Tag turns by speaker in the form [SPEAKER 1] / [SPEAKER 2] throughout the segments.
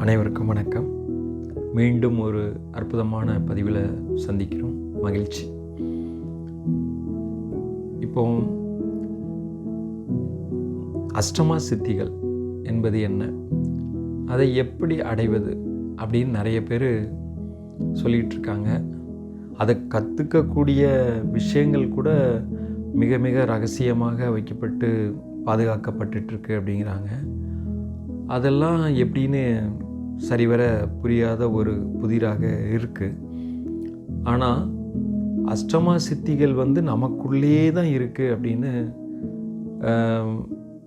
[SPEAKER 1] அனைவருக்கும் வணக்கம். மீண்டும் ஒரு அற்புதமான பதிவில் சந்திக்கிறோம். மகிழ்ச்சி. இப்போ அஷ்டமா சித்திகள் என்பது என்ன? அதை எப்படி அடைவது அப்படின்னு நிறைய பேர் சொல்லிகிட்டு இருக்காங்க. அதை கற்றுக்கக்கூடிய விஷயங்கள் கூட மிக மிக ரகசியமாக வைக்கப்பட்டு பாதுகாக்கப்பட்டுருக்கு அப்படிங்கிறாங்க. அதெல்லாம் எப்படின்னு சரிவர புரியாத ஒரு புதிராக இருக்குது ஆனால் அஷ்டமா சித்திகள் வந்து நமக்குள்ளேயே தான் இருக்குது அப்படின்னு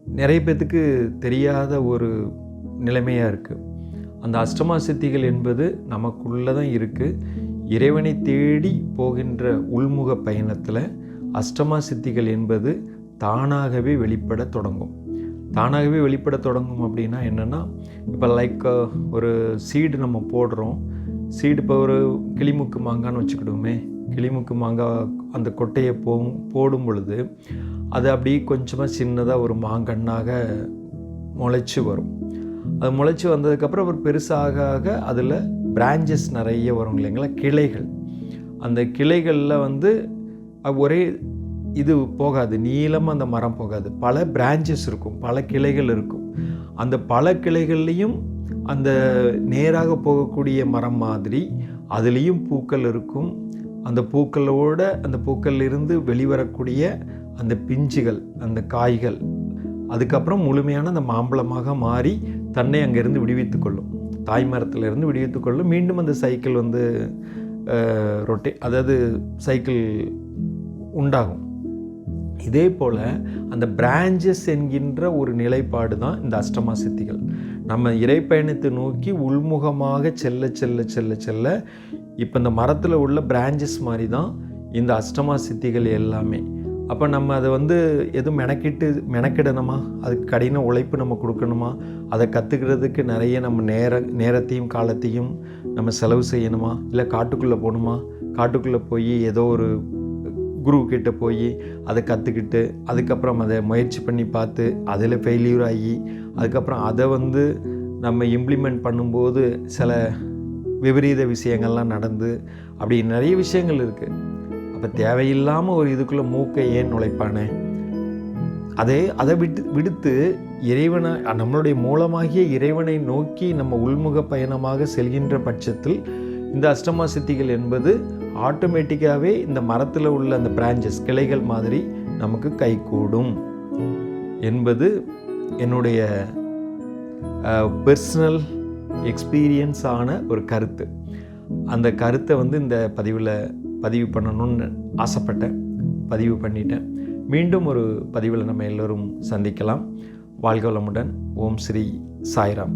[SPEAKER 1] நிறைய பேர்த்துக்கு தெரியாத ஒரு நிலைமையாக இருக்குது அந்த அஷ்டமா சித்திகள் என்பது நமக்குள்ளே தான் இருக்குது இறைவனை தேடி போகின்ற உள்முக பயணத்தில் அஷ்டமா சித்திகள் என்பது தானாகவே வெளிப்பட தொடங்கும். தானாகவே வெளிப்பட தொடங்கும் அப்படின்னா என்னென்னா இப்போ லைக் ஒரு சீடு நம்ம போடுறோம். சீடு இப்போ ஒரு கிளிமுக்கு மாங்கான்னு வச்சுக்கிடுவோமே. கிளிமுக்கு மாங்காய் அந்த கொட்டையை போ போடும் பொழுது அது அப்படியே கொஞ்சமாக சின்னதாக ஒரு மாங்கன்னாக முளைச்சி வரும். அது முளைச்சி வந்ததுக்கப்புறம் ஒரு பெருசாக ஆக அதில் பிரான்ச்சஸ் நிறைய வரும் இல்லைங்களா? கிளைகள். அந்த கிளைகளில் வந்து ஒரே இது போகாது நீளமாக அந்த மரம் போகாது. பல பிரான்ச்சஸ் இருக்கும் பல கிளைகள் இருக்கும். அந்த பல கிளைகள்லேயும் அந்த நேராக போகக்கூடிய மரம் மாதிரி அதுலேயும் பூக்கள் இருக்கும். அந்த பூக்களோட அந்த பூக்கள்ல இருந்து வெளிவரக்கூடிய அந்த பிஞ்சுகள் அந்த காய்கள் அதுக்கப்புறம் முழுமையான அந்த மாம்பழமாக மாறி தன்னை அங்கேருந்து விடுவித்து கொள்ளும். தாய் மரத்திலிருந்து விடுவித்து கொள்ளும். மீண்டும் அந்த சைக்கிள் வந்து ரொட்டே அதாவது சைக்கிள் உண்டாகும். இதே போல் அந்த பிரான்ச்சஸ் என்கின்ற ஒரு நிலைப்பாடு தான் இந்த அஷ்டமா சித்திகள் நம்ம இறைப்பயணத்தை நோக்கி உள்முகமாக செல்ல செல்ல செல்ல செல்ல இப்போ இந்த மரத்தில் உள்ள பிரான்ச்சஸ் மாதிரி தான் இந்த அஷ்டமா சித்திகள் எல்லாமே. அப்போ நம்ம அதை வந்து எதுவும் மெனக்கிட்டு மெனக்கிடணுமா? அதுக்கு கடின உழைப்பு நம்ம கொடுக்கணுமா? அதை கற்றுக்கிறதுக்கு நிறைய நம்ம நேர நேரத்தையும் காலத்தையும் நம்ம செலவு செய்யணுமா? இல்லை காட்டுக்குள்ளே போகணுமா? காட்டுக்குள்ளே போய் ஏதோ ஒரு குரு கிட்ட போய் அதை கற்றுக்கிட்டு அதுக்கப்புறம் அதை முயற்சி பண்ணி பார்த்து அதில் ஃபெயிலியூர் ஆகி அதுக்கப்புறம் அதை வந்து நம்ம இம்ப்ளிமெண்ட் பண்ணும்போது சில விபரீத விஷயங்கள்லாம் நடந்து அப்படி நிறைய விஷயங்கள் இருக்குது அப்போ தேவையில்லாமல் ஒரு இதுக்குள்ளே மூக்கை ஏன் நுழைப்பானே? அதே அதை விட்டு விடுத்து இறைவனை நம்மளுடைய மூலமாகிய இறைவனை நோக்கி நம்ம உள்முக பயணமாக செல்கின்ற பட்சத்தில் இந்த அஷ்டமா சித்திகள் என்பது ஆட்டோமேட்டிக்காகவே இந்த மரத்தில் உள்ள அந்த பிரான்ச்சஸ் கிளைகள் மாதிரி நமக்கு கைகூடும் என்பது என்னுடைய பர்சனல் எக்ஸ்பீரியன்ஸ் ஆன ஒரு கருத்து. அந்த கருத்தை வந்து இந்த பதிவில் பதிவு பண்ணணும்னு ஆசைப்பட்டேன். பதிவு பண்ணிட்டேன். மீண்டும் ஒரு பதிவில் நம்ம எல்லோரும் சந்திக்கலாம். வாழ்க வளமுடன். ஓம் ஸ்ரீ சாய்ராம்.